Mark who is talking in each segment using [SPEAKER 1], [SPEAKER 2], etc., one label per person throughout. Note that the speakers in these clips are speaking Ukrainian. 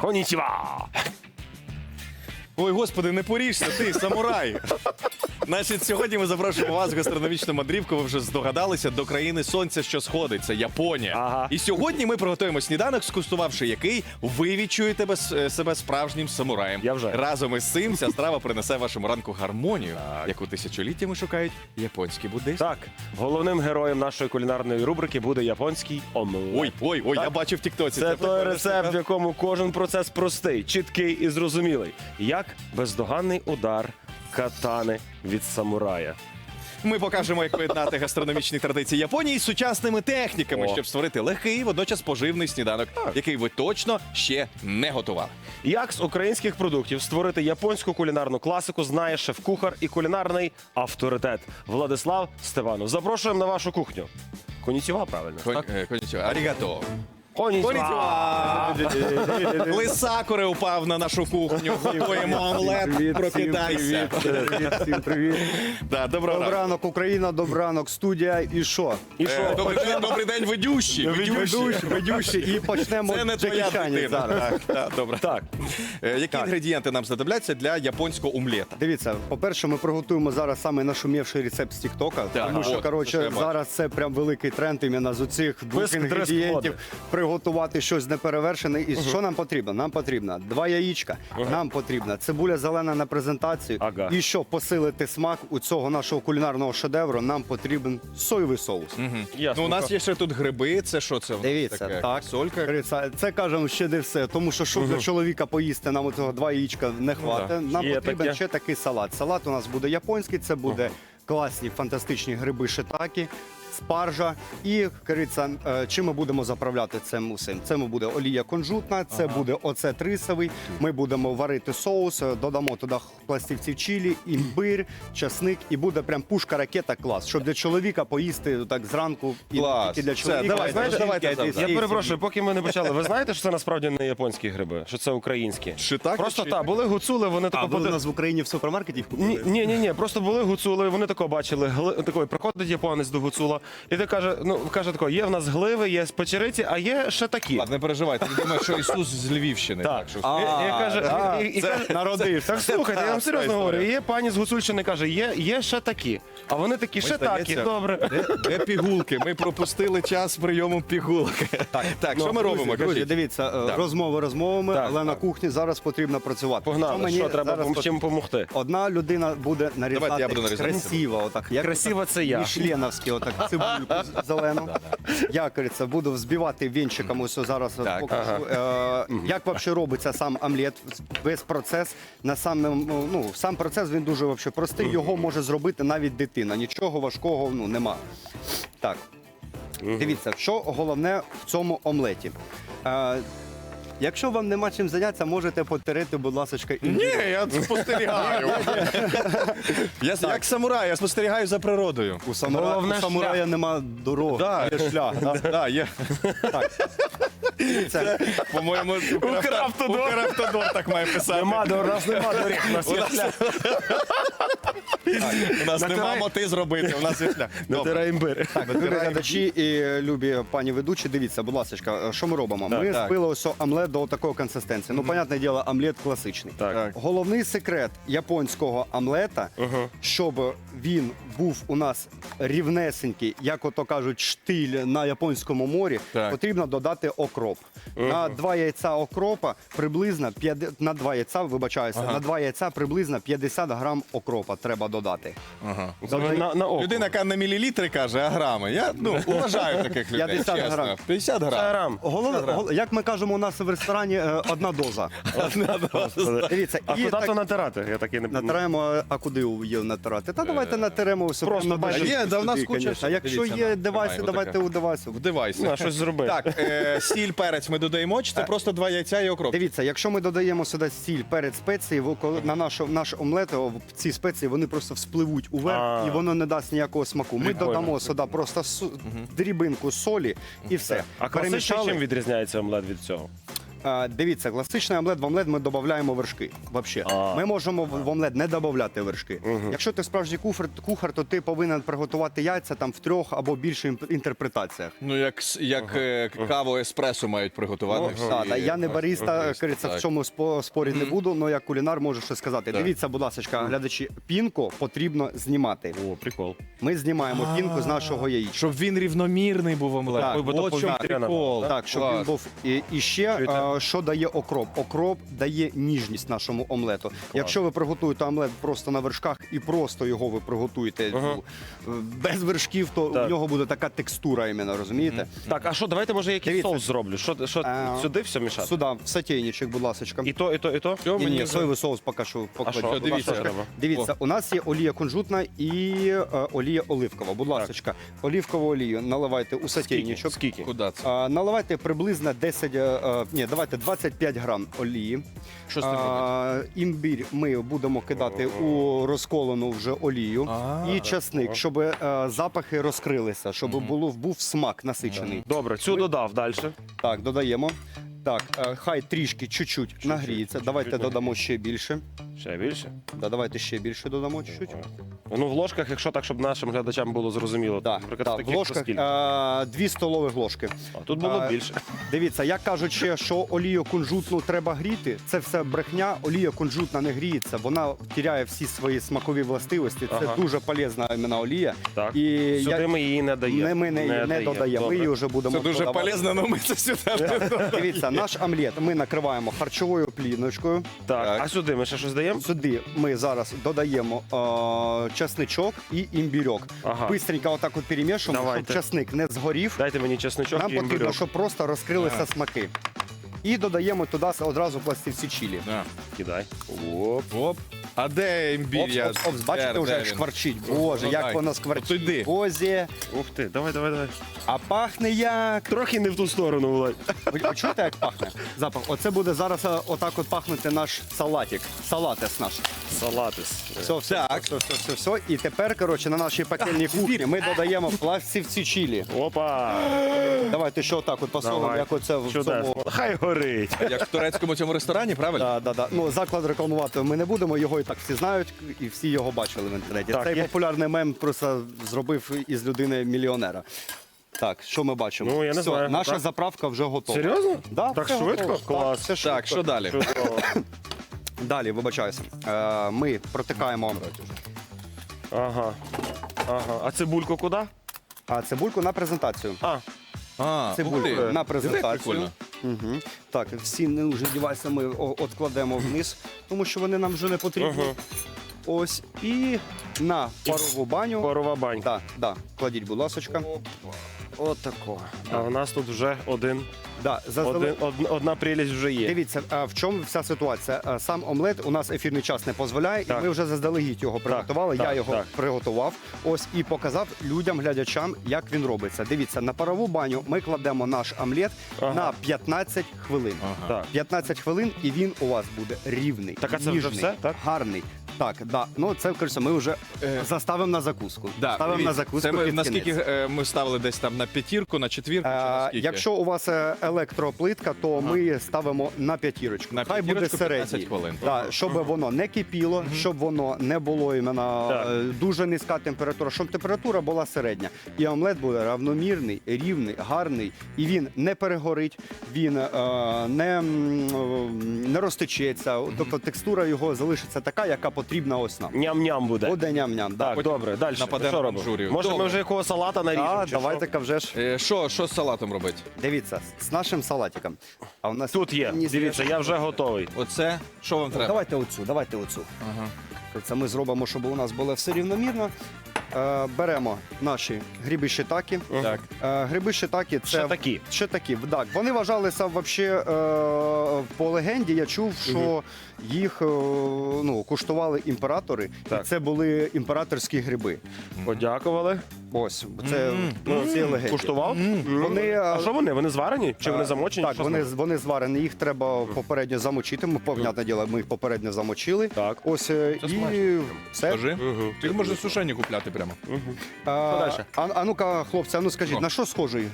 [SPEAKER 1] Конічіва!
[SPEAKER 2] Ой, господи, не поріжся, ти, самурай. Значить, сьогодні ми запрошуємо вас в гастрономічну мандрівку. Ви вже здогадалися до країни сонця, що сходить. Це Японія.
[SPEAKER 1] Ага.
[SPEAKER 2] І сьогодні ми приготуємо сніданок, скуштувавши який ви відчуєте без- е, себе справжнім самураєм.
[SPEAKER 1] Я вже.
[SPEAKER 2] разом із цим ця страва принесе вашому ранку гармонію, яку тисячоліттями шукають японські буддисти.
[SPEAKER 1] Так, головним героєм нашої кулінарної рубрики буде японський омлет.
[SPEAKER 2] Ой, ой, ой,
[SPEAKER 1] Так.
[SPEAKER 2] я бачив в Тіктоці.
[SPEAKER 1] Це той
[SPEAKER 2] прикольно,
[SPEAKER 1] рецепт, в якому кожен процес простий, чіткий і зрозумілий. Як бездоганний удар катани від самурая.
[SPEAKER 2] Ми покажемо, як поєднати гастрономічні традиції Японії з сучасними техніками,
[SPEAKER 1] О.
[SPEAKER 2] щоб створити легкий, водночас поживний сніданок, який ви точно ще не готували.
[SPEAKER 1] Як з українських продуктів створити японську кулінарну класику, знає шеф-кухар і кулінарний авторитет Владислав Степанов. Запрошуємо на вашу кухню. Конічіва, правильно? Так?
[SPEAKER 2] е, конічого. Арігато.
[SPEAKER 1] Конічіва!
[SPEAKER 2] Лисакуре упав на нашу кухню. Готуємо омлет. Прокидайся.
[SPEAKER 3] Всім привіт.
[SPEAKER 2] Да, доброго ранку.
[SPEAKER 3] ранок, Україна, добрий ранок, студія. І що?
[SPEAKER 1] І
[SPEAKER 2] Е,
[SPEAKER 1] що?
[SPEAKER 2] Добрий день, добрий день, ведющий. ведющий.
[SPEAKER 3] ведючі, і почнемо
[SPEAKER 2] Це не
[SPEAKER 3] з
[SPEAKER 2] твоя дитина.
[SPEAKER 3] зараз.
[SPEAKER 2] Так, так, добре.
[SPEAKER 1] Так,
[SPEAKER 2] Е, Які інгредієнти нам знадобляться для японського омлета?
[SPEAKER 3] Дивіться, по-перше, ми приготуємо зараз саме нашумівший рецепт з Тіктока,
[SPEAKER 2] Так,
[SPEAKER 3] тому
[SPEAKER 2] от,
[SPEAKER 3] що
[SPEAKER 2] це
[SPEAKER 3] коротше зараз це прям великий тренд іменно з оцих двох інгредієнтів
[SPEAKER 1] дрес-коди.
[SPEAKER 3] Приготувати щось неперевершене. І що нам потрібно? Нам потрібно два яєчка, нам потрібна цибуля зелена на презентацію.
[SPEAKER 1] Ага.
[SPEAKER 3] І щоб посилити смак у цього нашого кулінарного шедевру, нам потрібен соєвий соус.
[SPEAKER 1] ясно.
[SPEAKER 2] Ну, у нас є ще тут гриби. Це що це?
[SPEAKER 3] Дивіться,
[SPEAKER 2] таке?
[SPEAKER 3] так.
[SPEAKER 2] Солька.
[SPEAKER 3] Це, це кажемо ще не все, тому що щоб для чоловіка поїсти нам цього два яєчка не хватить. Нам
[SPEAKER 1] Є
[SPEAKER 3] потрібен
[SPEAKER 1] таке.
[SPEAKER 3] ще такий салат. Салат у нас буде японський, це буде класні фантастичні гриби шитакі. Спаржа і кориця, е, чим ми будемо заправляти цим усім. Це буде олія кунжутна, це буде оцет рисовий. Ми будемо варити соус, е, додамо туди пластівців чилі, імбир, часник, і буде прям пушка ракета клас. Щоб для чоловіка поїсти так зранку і
[SPEAKER 2] Клас.
[SPEAKER 3] тільки для
[SPEAKER 2] Все,
[SPEAKER 3] чоловіка.
[SPEAKER 2] давай, знаєте, давайте завтра.
[SPEAKER 1] Я перепрошую, поки ми не почали. Ви знаєте, що це насправді не японські гриби, що це українські?
[SPEAKER 2] Шитаки
[SPEAKER 1] Просто
[SPEAKER 2] чи-
[SPEAKER 1] так, були гуцули, вони
[SPEAKER 3] А
[SPEAKER 1] тако
[SPEAKER 3] ви у нас в Україні в супермаркеті їх
[SPEAKER 1] Ні,
[SPEAKER 3] купили?
[SPEAKER 1] ні, ні, ні, просто були гуцули, вони тако бачили, такий, приходить японець до гуцула, і ти каже, ну каже тако, є в нас гливи, є печериці, а є ще такі.
[SPEAKER 2] Ладно, не переживайте. Я думаю, що Ісус з Львівщини.
[SPEAKER 1] Так,
[SPEAKER 2] що...
[SPEAKER 1] І, і каже,
[SPEAKER 3] а,
[SPEAKER 1] і, і, каже,
[SPEAKER 3] народився.
[SPEAKER 1] Так слухайте, я вам серйозно говорю. Є пані з Гуцульщини каже, є, є ще такі. А вони такі, ще такі,
[SPEAKER 2] здається,
[SPEAKER 1] добре.
[SPEAKER 2] Де, де пігулки? Ми пропустили час прийому пігулок. Так, так що ми робимо?
[SPEAKER 3] Друзі,
[SPEAKER 2] Кажіть.
[SPEAKER 3] дивіться, е,
[SPEAKER 2] Так.
[SPEAKER 3] розмови розмовами,
[SPEAKER 1] Так,
[SPEAKER 3] але на кухні зараз потрібно працювати.
[SPEAKER 1] Погнали,
[SPEAKER 3] мені
[SPEAKER 1] що треба
[SPEAKER 3] зараз пот-
[SPEAKER 1] чим допомогти?
[SPEAKER 3] Одна людина буде нарізати
[SPEAKER 2] Давайте я буду нарізати
[SPEAKER 3] красиво, отак. Як
[SPEAKER 1] Красиво це я.
[SPEAKER 3] Мішленовський, отак цибульку зелену. Я кажеться, буду взбивати вінчиком. Ось зараз
[SPEAKER 2] Так.
[SPEAKER 3] покажу. Е, Як взагалі робиться сам омлет? Весь процес на самому, ну сам процес він дуже вообще простий. Його може зробити навіть дитина. Нічого важкого ну нема. Так. Дивіться, що головне в цьому омлеті. Е, якщо вам нема чим зайнятися, можете потерети, будь ласка, і
[SPEAKER 2] Ні, я спостерігаю. я як самурай, я спостерігаю за природою.
[SPEAKER 3] у самурая,
[SPEAKER 1] Головне
[SPEAKER 3] у самурая нема дороги,
[SPEAKER 2] Да.
[SPEAKER 3] є шлях. Да?
[SPEAKER 2] Да, є.
[SPEAKER 3] Це,
[SPEAKER 2] По-моєму,
[SPEAKER 1] Укравтодор.
[SPEAKER 2] Укравтодор так має писати.
[SPEAKER 1] Нема, до- у нас нема доріг, у нас є шлях.
[SPEAKER 2] У нас нема моти зробити, у нас є шлях. Добре.
[SPEAKER 1] Натирай імбир.
[SPEAKER 3] глядачі і любі пані ведучі, дивіться, будь ласка, що ми робимо? ми
[SPEAKER 2] так.
[SPEAKER 3] збили ось омлет до такої консистенції. Ну, понятне діло, омлет класичний.
[SPEAKER 1] Так.
[SPEAKER 2] Так.
[SPEAKER 3] Головний секрет японського омлета, щоб він був у нас рівнесенький, як ото кажуть, штиль на японському морі,
[SPEAKER 2] Так.
[SPEAKER 3] потрібно додати окроп. На два яйця окропа приблизно 50, на два яйця, вибачаюся, на два яйця приблизно 50 грам окропа треба додати.
[SPEAKER 1] Це ви на, на око.
[SPEAKER 2] Людина, яка на мілілітри каже, а грами. Я ну, уважаю таких людей.
[SPEAKER 3] 50
[SPEAKER 2] чесно.
[SPEAKER 3] грам.
[SPEAKER 2] 50
[SPEAKER 1] Це
[SPEAKER 2] грам.
[SPEAKER 1] грам.
[SPEAKER 3] Головне, гол- як ми кажемо у нас в ресторані, е, одна доза. Дивіться,
[SPEAKER 1] А
[SPEAKER 3] і
[SPEAKER 1] куди
[SPEAKER 3] так
[SPEAKER 1] то натирати? Я таки не
[SPEAKER 3] натираємо, а куди її натирати? Та давайте натиремо все
[SPEAKER 1] просто
[SPEAKER 3] на
[SPEAKER 1] бачиш,
[SPEAKER 3] бажі
[SPEAKER 2] є, да, в нас куча
[SPEAKER 3] конечно. А якщо
[SPEAKER 2] Дивіться,
[SPEAKER 3] є
[SPEAKER 2] на,
[SPEAKER 3] девайси, давайте
[SPEAKER 2] отаке.
[SPEAKER 3] у девайсу.
[SPEAKER 2] Вдивайся.
[SPEAKER 1] Ну, щось зроби.
[SPEAKER 2] Так, е, сіль, перець ми додаємо, чи це просто два яйця і окроп?
[SPEAKER 3] Дивіться, якщо ми додаємо сюди сіль перед спеції, во- коли на нашу, наш омлет, о, ці спеції вони просто вспливуть уверх
[SPEAKER 1] А.
[SPEAKER 3] і воно не дасть ніякого смаку. Ми
[SPEAKER 1] Прикольно,
[SPEAKER 3] додамо сюди просто су- дрібинку солі і все.
[SPEAKER 1] А класичний
[SPEAKER 3] Перемішали.
[SPEAKER 1] чим відрізняється омлет від цього?
[SPEAKER 3] Е, Дивіться, класичний омлет в омлет ми додаємо вершки. Вообще.
[SPEAKER 1] А.
[SPEAKER 3] Ми можемо в в омлет не додати вершки. Якщо ти справжній кухар, кухар, то ти повинен приготувати яйця там в трьох або більше імп- інтерпретаціях.
[SPEAKER 2] Ну, як, с- як е, каву еспресо мають приготувати. всі.
[SPEAKER 3] Так, та я не бариста, кажеться, в
[SPEAKER 2] Так.
[SPEAKER 3] цьому спо- спорі не буду, але як кулінар можу щось сказати.
[SPEAKER 2] Так.
[SPEAKER 3] Дивіться, будь ласка, глядачі, пінку потрібно знімати.
[SPEAKER 1] О, прикол.
[SPEAKER 3] Ми знімаємо пінку з нашого яєчка.
[SPEAKER 2] Щоб він рівномірний був омлет.
[SPEAKER 3] Так,
[SPEAKER 2] Ой, бо
[SPEAKER 1] От чому прикол.
[SPEAKER 3] Так, щоб
[SPEAKER 2] Клас.
[SPEAKER 3] він був і, і ще
[SPEAKER 1] Чуєте?
[SPEAKER 3] Що дає окроп? Окроп дає ніжність нашому омлету. Якщо ви приготуєте омлет просто на вершках і просто його ви приготуєте
[SPEAKER 1] Ага.
[SPEAKER 3] ну, е, без вершків, то
[SPEAKER 1] Так.
[SPEAKER 3] у нього буде така текстура, іменно, розумієте?
[SPEAKER 1] Так, а що, давайте може якийсь
[SPEAKER 3] Дивіться.
[SPEAKER 1] соус зроблю. Що, що
[SPEAKER 3] Е,
[SPEAKER 1] сюди все мішати?
[SPEAKER 3] Сюди, в сотейничок, будь ласка.
[SPEAKER 1] І то, і то, і то?
[SPEAKER 2] Все,
[SPEAKER 3] Ні,
[SPEAKER 2] мені
[SPEAKER 3] ні,
[SPEAKER 2] вже-
[SPEAKER 3] соєвий соус поки що
[SPEAKER 1] А
[SPEAKER 3] покладіть.
[SPEAKER 1] що,
[SPEAKER 3] Будь
[SPEAKER 1] дивіться, треба.
[SPEAKER 3] Дивіться, у нас є олія кунжутна і е, олія оливкова. Будь ласка, оливкову олію наливайте у сотейничок.
[SPEAKER 1] Скільки?
[SPEAKER 2] Куди це?
[SPEAKER 3] А, наливайте приблизно 10, е, е, ні, давайте 25 грам олії.
[SPEAKER 2] Що з ним?
[SPEAKER 3] А, імбір ми будемо кидати у розколену вже олію
[SPEAKER 2] А.
[SPEAKER 3] і часник, щоб е, запахи розкрилися, щоб було, був смак насичений.
[SPEAKER 1] Добре, цю додав далі.
[SPEAKER 3] Так, додаємо. Так, е, хай трішки чуть-чуть нагріється. Давайте додамо ще більше.
[SPEAKER 1] Ще більше.
[SPEAKER 3] Да, давайте ще більше додамо чуть-чуть.
[SPEAKER 1] Ну, в ложках, якщо так, щоб нашим глядачам було зрозуміло.
[SPEAKER 3] Так,
[SPEAKER 1] Наприклад,
[SPEAKER 3] так, в
[SPEAKER 1] таких
[SPEAKER 3] ложках
[SPEAKER 1] скільки?
[SPEAKER 3] е, дві столові ложки.
[SPEAKER 1] А тут було
[SPEAKER 3] а,
[SPEAKER 1] більше.
[SPEAKER 3] Дивіться, як кажуть, ще, що олію кунжутну треба гріти, це все брехня. Олія кунжутна не гріється, вона втіряє всі свої смакові властивості. Це
[SPEAKER 1] Ага.
[SPEAKER 3] дуже полезна іменно олія.
[SPEAKER 1] Так.
[SPEAKER 3] І
[SPEAKER 1] Сюди
[SPEAKER 3] я-
[SPEAKER 1] ми її не даємо.
[SPEAKER 3] не, ми не, не,
[SPEAKER 1] даємо.
[SPEAKER 3] додаємо, ми
[SPEAKER 1] Добре.
[SPEAKER 3] її вже будемо
[SPEAKER 2] Це дуже
[SPEAKER 3] додавати.
[SPEAKER 2] полезно, але ми це сюди.
[SPEAKER 3] Дивіться, наш омлет ми накриваємо харчовою пліночкою.
[SPEAKER 1] Так,
[SPEAKER 2] Так.
[SPEAKER 1] а сюди ми ще щось
[SPEAKER 3] Сюди ми зараз додаємо е, часничок і імбірьок.
[SPEAKER 1] Ага.
[SPEAKER 3] Бистренько отак от перемішуємо,
[SPEAKER 1] Давайте.
[SPEAKER 3] щоб часник не згорів.
[SPEAKER 1] Дайте мені чесночок
[SPEAKER 3] Нам
[SPEAKER 1] і
[SPEAKER 3] потрібно,
[SPEAKER 1] імбирьок.
[SPEAKER 3] щоб просто розкрилися смаки. І додаємо туди одразу пластівці чилі.
[SPEAKER 2] Да.
[SPEAKER 1] Кидай. Оп.
[SPEAKER 2] Оп. А де?
[SPEAKER 3] Опс, опс, опс, бачите,
[SPEAKER 2] Де,
[SPEAKER 3] вже
[SPEAKER 2] де
[SPEAKER 3] як
[SPEAKER 2] він?
[SPEAKER 3] шкварчить. Боже,
[SPEAKER 2] Ну,
[SPEAKER 3] як
[SPEAKER 2] дай.
[SPEAKER 3] воно
[SPEAKER 2] От
[SPEAKER 3] скварчить.
[SPEAKER 2] іди.
[SPEAKER 3] в Бозі.
[SPEAKER 1] Ух ти, давай, давай, давай.
[SPEAKER 3] А пахне як.
[SPEAKER 1] Трохи не в ту сторону, Володь.
[SPEAKER 3] Ви ви чуєте, як пахне? Запах. Оце буде зараз е, отак от пахнути наш салатик. Салатес наш.
[SPEAKER 1] Салатис.
[SPEAKER 3] Все, все,
[SPEAKER 2] Так.
[SPEAKER 3] все, все, все, все. І тепер, коротше, на нашій пекельній кухні ми додаємо пластівці чилі.
[SPEAKER 1] Опа!
[SPEAKER 3] Давайте ще отак от посолимо,
[SPEAKER 1] Давай.
[SPEAKER 3] як оце в
[SPEAKER 1] Чудесно.
[SPEAKER 3] цьому.
[SPEAKER 1] Хай горить.
[SPEAKER 2] Як в турецькому цьому ресторані, правильно?
[SPEAKER 3] Да, да, да. Ну, заклад рекламувати ми не будемо, його і так всі знають, і всі його бачили в інтернеті.
[SPEAKER 1] Так,
[SPEAKER 3] Цей
[SPEAKER 1] є.
[SPEAKER 3] популярний мем просто зробив із людини мільйонера. Так, що ми бачимо?
[SPEAKER 1] Ну, я не
[SPEAKER 3] Все,
[SPEAKER 1] знаю.
[SPEAKER 3] Наша
[SPEAKER 1] Так.
[SPEAKER 3] заправка вже готова.
[SPEAKER 1] Серйозно?
[SPEAKER 3] Да,
[SPEAKER 1] Так
[SPEAKER 3] все
[SPEAKER 1] швидко?
[SPEAKER 3] готово.
[SPEAKER 1] Клас.
[SPEAKER 3] Так, все
[SPEAKER 2] Так, що далі?
[SPEAKER 1] Чудово.
[SPEAKER 3] Далі, вибачаюся. Е, ми протикаємо
[SPEAKER 1] Ага. Ага. А цибульку куди?
[SPEAKER 3] а, цибульку на презентацію.
[SPEAKER 1] А,
[SPEAKER 2] А, ух ти.
[SPEAKER 3] на презентацію.
[SPEAKER 2] прикольно.
[SPEAKER 3] Угу. Так, всі ненужні девайси ми о- откладемо вниз, тому що вони нам вже не потрібні.
[SPEAKER 1] Ага.
[SPEAKER 3] Ось і на парову баню.
[SPEAKER 1] парова банька.
[SPEAKER 3] Да, да, кладіть, будь ласочка.
[SPEAKER 1] От такого. А у нас тут вже один,
[SPEAKER 3] Да, заздалегідь-
[SPEAKER 1] один од- одна прелість вже є.
[SPEAKER 3] Дивіться, а в чому вся ситуація? А, Сам омлет у нас ефірний час не дозволяє,
[SPEAKER 1] Так.
[SPEAKER 3] і ми вже заздалегідь його приготували. Я
[SPEAKER 1] так,
[SPEAKER 3] його
[SPEAKER 1] так.
[SPEAKER 3] приготував. Ось і показав людям, глядачам, як він робиться. Дивіться, на парову баню ми кладемо наш омлет
[SPEAKER 1] Ага.
[SPEAKER 3] на 15 хвилин.
[SPEAKER 2] Ага.
[SPEAKER 1] Так.
[SPEAKER 3] 15 хвилин, і він у вас буде рівний.
[SPEAKER 1] Так, а це вже
[SPEAKER 3] ніжний,
[SPEAKER 1] все, так?
[SPEAKER 3] гарний. Так, да. Ну це кажеться, ми вже
[SPEAKER 2] Е,
[SPEAKER 3] заставимо на закуску.
[SPEAKER 2] Да,
[SPEAKER 3] Ставимо
[SPEAKER 2] дивіться,
[SPEAKER 3] на закуску.
[SPEAKER 2] Це ми,
[SPEAKER 3] під
[SPEAKER 2] наскільки
[SPEAKER 3] кінець.
[SPEAKER 2] е, ми ставили десь там на п'ятірку, на четвірку, чи
[SPEAKER 3] Е,
[SPEAKER 2] наскільки?
[SPEAKER 3] Якщо у вас е, електроплитка, то ми ставимо на п'ятірочку.
[SPEAKER 2] На
[SPEAKER 3] Хай буде
[SPEAKER 2] п'ятірочку 15
[SPEAKER 3] середній.
[SPEAKER 2] хвилин.
[SPEAKER 3] Да, щоб воно не кипіло, щоб воно не було іменно
[SPEAKER 1] Так.
[SPEAKER 3] е, дуже низька температура, щоб температура була середня. І омлет буде равномірний, рівний, гарний, і він не перегорить, він е, не, м, е, не розтечеться. Тобто текстура його залишиться така, яка потрібна ось нам.
[SPEAKER 1] Ням-ням буде.
[SPEAKER 3] Буде ням-ням. Да.
[SPEAKER 1] Так, добре, далі.
[SPEAKER 2] нападемо
[SPEAKER 1] Що
[SPEAKER 2] на? Манчжурію.
[SPEAKER 1] Може, ми
[SPEAKER 2] Добре.
[SPEAKER 1] вже якого салата наріжемо?
[SPEAKER 3] А,
[SPEAKER 1] чи
[SPEAKER 3] давайте
[SPEAKER 1] що?
[SPEAKER 3] вже ж.
[SPEAKER 2] Е, Що, що з салатом робити?
[SPEAKER 3] Дивіться, з нашим салатиком. А у нас
[SPEAKER 1] Тут є.
[SPEAKER 3] Ні,
[SPEAKER 1] Дивіться, я вже готовий.
[SPEAKER 2] Оце, що вам треба?
[SPEAKER 3] Давайте оцю, давайте оцю.
[SPEAKER 2] Ага.
[SPEAKER 3] Це ми зробимо, щоб у нас було все рівномірно. Е, беремо наші гриби щитаки.
[SPEAKER 2] Так.
[SPEAKER 3] Е, гриби щитаки це
[SPEAKER 1] Ще такі.
[SPEAKER 3] Ще такі. Так. Вони вважалися вообще, е, по легенді. Я чув, що їх е, ну, куштували імператори,
[SPEAKER 1] Так.
[SPEAKER 3] і це були імператорські гриби.
[SPEAKER 1] Подякували.
[SPEAKER 3] Ось це ну, ці легенді.
[SPEAKER 1] Куштував?
[SPEAKER 3] Вони,
[SPEAKER 1] А що вони? Вони зварені? Чи вони замочені?
[SPEAKER 3] Так,
[SPEAKER 1] Що з
[SPEAKER 3] вони,
[SPEAKER 1] ними?
[SPEAKER 3] вони зварені, їх треба попередньо замочити. Ми, понятне діло, ми їх попередньо замочили.
[SPEAKER 1] Так.
[SPEAKER 3] Ось е,
[SPEAKER 2] Це
[SPEAKER 3] і
[SPEAKER 2] смачно.
[SPEAKER 3] все.
[SPEAKER 2] Скажи. Ти можеш сушені купляти прямо.
[SPEAKER 3] А,
[SPEAKER 1] дальше?
[SPEAKER 3] а, а ну-ка, хлопці, а ну скажіть,
[SPEAKER 2] Ну.
[SPEAKER 3] на що схожий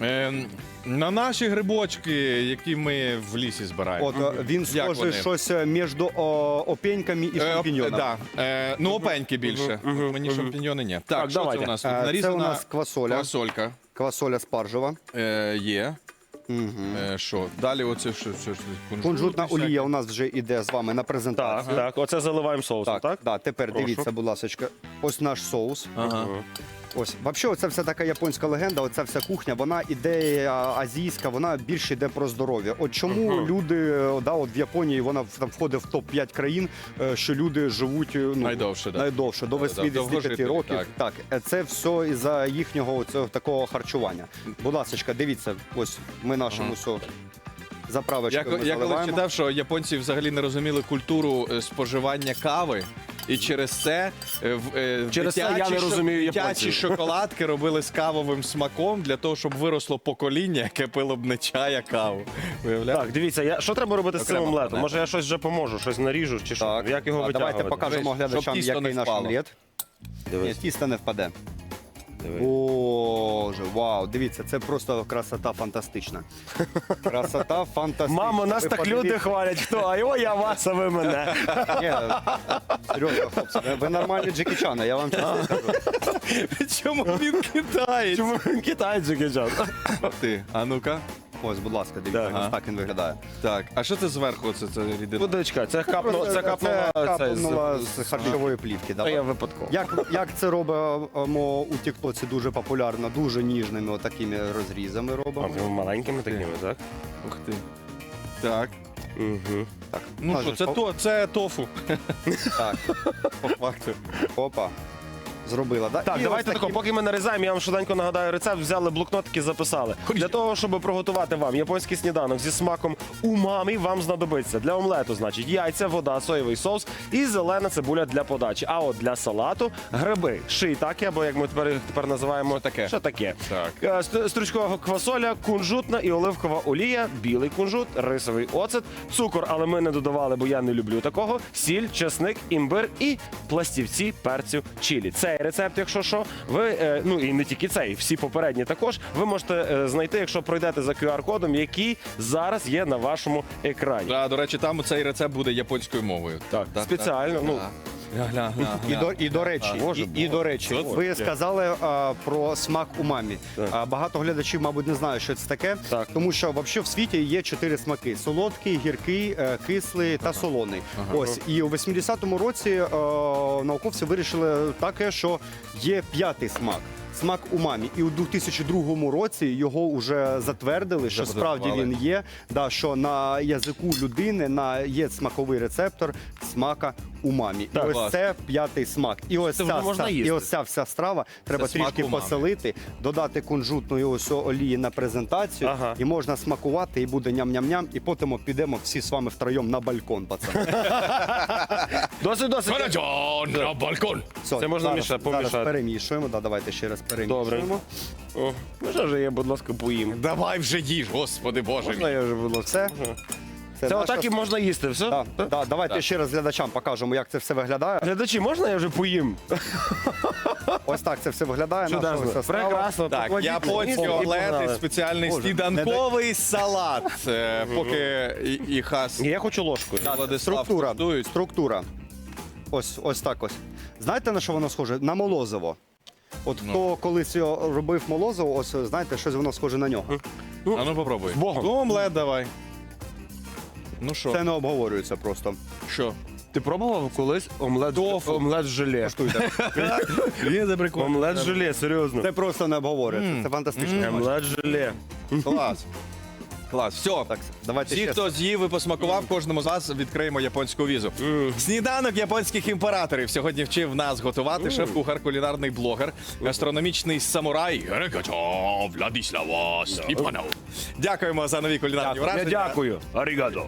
[SPEAKER 2] Ем, на наші грибочки, які ми в лісі збираємо.
[SPEAKER 3] От е, він
[SPEAKER 2] Як
[SPEAKER 3] схожий
[SPEAKER 2] вони?
[SPEAKER 3] щось е, між о, опеньками і
[SPEAKER 2] Е,
[SPEAKER 3] шампіньонами.
[SPEAKER 2] да. Е, ну, опеньки більше.
[SPEAKER 1] мгм,
[SPEAKER 2] Мені
[SPEAKER 1] мгм.
[SPEAKER 2] шампіньони ні. Так, що
[SPEAKER 1] давайте.
[SPEAKER 2] це у нас тут?
[SPEAKER 3] Е, Це
[SPEAKER 2] Нарізана
[SPEAKER 3] у нас квасоля,
[SPEAKER 2] квасолька.
[SPEAKER 3] квасоля спаржева.
[SPEAKER 2] Е, є. Е, що? Далі оце що? що, що кунжут
[SPEAKER 3] Кунжутна
[SPEAKER 2] всяке.
[SPEAKER 3] олія у нас вже іде з вами на
[SPEAKER 1] Так,
[SPEAKER 3] презентацію.
[SPEAKER 1] так. Оце заливаємо соусом,
[SPEAKER 3] Так,
[SPEAKER 1] так?
[SPEAKER 3] Да, тепер
[SPEAKER 1] Прошу.
[SPEAKER 3] дивіться, будь ласка, ось наш соус.
[SPEAKER 2] Ага.
[SPEAKER 3] Ось, взагалі, оця вся така японська легенда, оця вся кухня, вона іде а, азійська, вона більше йде про здоров'я. От чому
[SPEAKER 1] Мгм.
[SPEAKER 3] люди, да, от в Японії вона в- там входить в топ-5 країн, е, що люди живуть е, ну,
[SPEAKER 2] Найдовше, да.
[SPEAKER 3] найдовше, до
[SPEAKER 2] Да, да,
[SPEAKER 3] 85
[SPEAKER 2] довгожителі,
[SPEAKER 3] років.
[SPEAKER 2] так.
[SPEAKER 3] Так. е, це все із-за їхнього цього такого харчування. Будь ласка, дивіться, ось ми нашому
[SPEAKER 2] Ага.
[SPEAKER 3] все заправочкою
[SPEAKER 2] Я,
[SPEAKER 3] ми
[SPEAKER 2] я коли
[SPEAKER 3] заливаємо.
[SPEAKER 2] читав, що японці взагалі не розуміли культуру е, споживання кави. І через це е, в- е,
[SPEAKER 1] Через це я
[SPEAKER 2] дитячі
[SPEAKER 1] не
[SPEAKER 2] шо-
[SPEAKER 1] розумію
[SPEAKER 2] дитячі
[SPEAKER 1] японців.
[SPEAKER 2] шоколадки робили з кавовим смаком для того, щоб виросло покоління, яке пило б не чай, а каву. Виявляєш?
[SPEAKER 1] Так, дивіться, я, що треба робити з цим
[SPEAKER 2] Окремо
[SPEAKER 1] омлетом?
[SPEAKER 2] омлет.
[SPEAKER 1] Може я щось вже поможу, щось наріжу чи що?
[SPEAKER 3] Так,
[SPEAKER 1] Як його
[SPEAKER 3] а
[SPEAKER 1] витягувати?
[SPEAKER 3] давайте покажемо
[SPEAKER 2] щоб
[SPEAKER 3] глядачам,
[SPEAKER 2] тісто не
[SPEAKER 3] який наш
[SPEAKER 2] впало.
[SPEAKER 3] омлет. Ні,
[SPEAKER 1] Дивись,
[SPEAKER 3] тісто не впаде. Боже, вау, дивіться, це просто красота фантастична. Красота фантастична.
[SPEAKER 1] Мамо, нас
[SPEAKER 3] Ви
[SPEAKER 1] так
[SPEAKER 3] подивіться.
[SPEAKER 1] люди хвалять. Хто? А його я вас, а ви мене.
[SPEAKER 3] Ні, серйозно, хлопці, ви- ви нормальні Джекі Чана, я вам чесно скажу.
[SPEAKER 2] Чому він кидається?
[SPEAKER 1] Чому він китайці кичав?
[SPEAKER 2] Ти, а ну-ка.
[SPEAKER 3] Ось, будь ласка, дивіться,
[SPEAKER 2] Ага.
[SPEAKER 3] ось так він виглядає.
[SPEAKER 2] Так, а що це зверху? Це, це рідина?
[SPEAKER 1] Водичка, це капнуло, це
[SPEAKER 3] Це
[SPEAKER 1] це
[SPEAKER 3] капнула
[SPEAKER 1] з-
[SPEAKER 3] з харчової плівки.
[SPEAKER 1] А я
[SPEAKER 3] Да?
[SPEAKER 1] випадково.
[SPEAKER 3] Як, як це робимо у Тіктоці дуже популярно, дуже ніжними отакими розрізами
[SPEAKER 1] А,
[SPEAKER 3] робимо.
[SPEAKER 1] ви маленькими такими, так?
[SPEAKER 2] Ух ти. Так.
[SPEAKER 1] Угу.
[SPEAKER 3] Так,
[SPEAKER 2] Ну що,
[SPEAKER 3] кажеш,
[SPEAKER 2] це,
[SPEAKER 3] по-
[SPEAKER 2] то, це тофу.
[SPEAKER 3] Так,
[SPEAKER 2] По факту.
[SPEAKER 3] опа. Зробила, да?
[SPEAKER 1] Так,
[SPEAKER 3] І
[SPEAKER 1] давайте
[SPEAKER 3] ось
[SPEAKER 1] тако,
[SPEAKER 3] такі-
[SPEAKER 1] поки ми нарізаємо, я вам швиденько нагадаю рецепт, взяли блокнотики, записали. Для того, щоб приготувати вам японський сніданок зі смаком умамі, вам знадобиться для омлету, значить, яйця, вода, соєвий соус і зелена цибуля для подачі. А от для салату гриби, шийтаки, або як ми тепер, тепер називаємо
[SPEAKER 2] Що таке?
[SPEAKER 1] Що таке?
[SPEAKER 2] Так.
[SPEAKER 1] Е, ст- Стручкова квасоля, кунжутна і оливкова олія, білий кунжут, рисовий оцет, цукор, але ми не додавали, бо я не люблю такого. Сіль, чесник, імбир і пластівці перцю чилі. Цей рецепт, якщо що, ви е, ну і не тільки цей, всі попередні також. Ви можете е, знайти, якщо пройдете за QR-кодом, який зараз є на вашому екрані.
[SPEAKER 2] Да, до речі, там цей рецепт буде японською мовою.
[SPEAKER 1] Так, спеціально, ну.
[SPEAKER 2] Гля, гля, гля.
[SPEAKER 3] І до, і до речі,
[SPEAKER 1] Може
[SPEAKER 3] і, і до речі,
[SPEAKER 2] це
[SPEAKER 3] ви
[SPEAKER 1] таке?
[SPEAKER 3] сказали а, про смак умамі.
[SPEAKER 1] Так.
[SPEAKER 3] А, багато глядачів, мабуть, не знають, що це таке,
[SPEAKER 1] Так.
[SPEAKER 3] тому що взагалі в світі є чотири смаки: солодкий, гіркий, е, кислий та солоний. Ось і у 80-му році е, науковці вирішили таке, що є п'ятий смак. Смак умамі, і у 2002 році його вже затвердили, що справді він є. Да, що на язику людини на є смаковий рецептор смака умамі. І ось це п'ятий смак. І ось ця,
[SPEAKER 1] можна
[SPEAKER 3] вся-
[SPEAKER 1] їсти.
[SPEAKER 3] і ось ця вся страва треба
[SPEAKER 2] смак
[SPEAKER 3] трішки поселити, додати кунжутної ось олії на презентацію,
[SPEAKER 1] Ага.
[SPEAKER 3] і можна смакувати, і буде ням-ням-ням. І потім підемо всі з вами втроєм на балкон, пацани.
[SPEAKER 1] Досить, досить.
[SPEAKER 2] на балкон.
[SPEAKER 1] Це можна помішати.
[SPEAKER 3] Зараз перемішуємо. Да, давайте ще раз перемішуємо.
[SPEAKER 1] О, ну що ж я, будь ласка, поїм.
[SPEAKER 2] Давай вже їж, господи боже.
[SPEAKER 1] Можна я вже, будь ласка?
[SPEAKER 3] Все.
[SPEAKER 1] Це
[SPEAKER 3] наша
[SPEAKER 1] отак і можна їсти, все?
[SPEAKER 3] Да,
[SPEAKER 1] Так?
[SPEAKER 3] да, давайте
[SPEAKER 2] Так.
[SPEAKER 3] ще раз глядачам покажемо, як це все виглядає.
[SPEAKER 1] Глядачі, можна я вже поїм?
[SPEAKER 3] Ось так це все виглядає. наша ось.
[SPEAKER 1] Прекрасно.
[SPEAKER 2] Так,
[SPEAKER 1] Покладіть
[SPEAKER 2] японські
[SPEAKER 1] мені, і погнали.
[SPEAKER 2] спеціальний
[SPEAKER 3] Боже,
[SPEAKER 2] сніданковий салат. Е, Поки і, і хас
[SPEAKER 1] Я хочу ложкою.
[SPEAKER 2] Владислав
[SPEAKER 3] Структура. Структура. Ось, ось так ось. Знаєте, на що воно схоже? На молозиво. От
[SPEAKER 2] Ну.
[SPEAKER 3] хто колись його робив молозиво, ось знаєте, щось воно схоже на нього.
[SPEAKER 2] А ну попробуй.
[SPEAKER 1] Богом.
[SPEAKER 2] Ну, омлет давай. Ну що?
[SPEAKER 3] Це не обговорюється просто.
[SPEAKER 2] Що?
[SPEAKER 1] Ти пробував колись омлет,
[SPEAKER 2] Тофу.
[SPEAKER 1] омлет желе?
[SPEAKER 3] Коштуйте.
[SPEAKER 2] Є за прикол.
[SPEAKER 1] Омлет желе, серйозно.
[SPEAKER 3] Це просто не обговорюється. Це фантастично.
[SPEAKER 1] Омлет желе.
[SPEAKER 2] Клас. Клас. Все.
[SPEAKER 3] Так, давайте
[SPEAKER 2] Всі,
[SPEAKER 3] ще.
[SPEAKER 2] хто з'їв і посмакував, кожному з вас відкриємо японську візу. Сніданок японських імператорів сьогодні вчив нас готувати шеф-кухар, кулінарний блогер, гастрономічний самурай Владислава Степанов. Дякуємо за нові кулінарні
[SPEAKER 1] Я
[SPEAKER 2] враження.
[SPEAKER 1] дякую. Арігадо.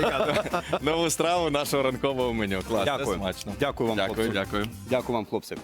[SPEAKER 2] Нову страву нашого ранкового меню. Клас,
[SPEAKER 3] Дякую.
[SPEAKER 2] смачно.
[SPEAKER 3] Дякую вам,
[SPEAKER 2] Дякую,
[SPEAKER 3] хлопці.
[SPEAKER 2] дякую.
[SPEAKER 3] Дякую вам, хлопці.